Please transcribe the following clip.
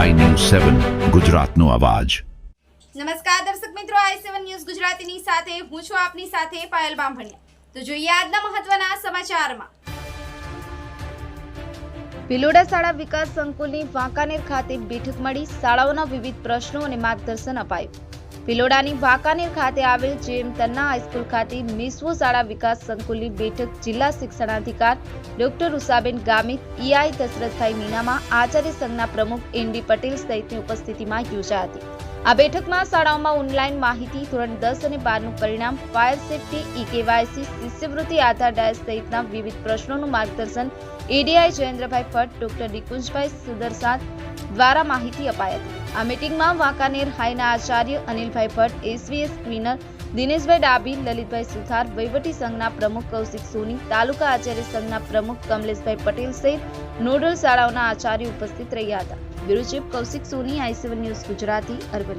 સેવન ગુજરાતનો અવાજ. નમસ્કાર દર્શક મિત્રો આઈ સેવન ન્યૂઝ ગુજરાતીની સાથે હું છું આપની સાથે પાયલ બામભણિયા. તો જોઈએ આજના મહત્વના સમાચારમાં. ભિલોડા શાળા વિકાસ સંકુલની વાંકાનેર ખાતે બેઠક મળી શાળાઓના વિવિધ પ્રશ્નો અને માર્ગદર્શન અપાયું. ભિલોડાની વાંકાનેર ખાતે આવેલ જેએમ તન્ના હાઈસ્કૂલ ખાતે મિસવો શાળા વિકાસ સંકુલની બેઠક જિલ્લા શિક્ષણાધિકાર ડોક્ટર ઉષાબેન ગામિત, ઈઆઈ દશરથભાઈ મીનામાં આચાર્ય સંઘના પ્રમુખ એનડી પટેલ સહિતની ઉપસ્થિતિમાં યોજાઈ હતી. આ બેઠકમાં શાળાઓમાં ઓનલાઈન માહિતી, ધોરણ દસ અને બારનું પરિણામ, ફાયર સેફટી, ઈ કેવાયસી, શિષ્યવૃત્તિ, આધાર ડાયસ સહિતના વિવિધ પ્રશ્નોનું માર્ગદર્શન એડીઆઈ જયેન્દ્રભાઈ ભટ્ટ, ડોક્ટર નિકુંજભાઈ સુદરસાદ દ્વારા માહિતી અપાઈ હતી. આ મિટિંગમાં વાંકાનેર હાઈના આચાર્ય અનિલભાઈ ભટ્ટ, એસવીએસ ક્વીનર દિનેશભાઈ ડાબી લલિતભાઈ સુથાર, વહીવટી સંઘના પ્રમુખ કૌશિક સોની, તાલુકા આચાર્ય સંઘના પ્રમુખ કમલેશભાઈ પટેલ સહિત નોડલ શાળાઓના આચાર્ય ઉપસ્થિત રહ્યા હતા. Bureau chief Kaushik Soni I C one news Gujarati, Aravalli.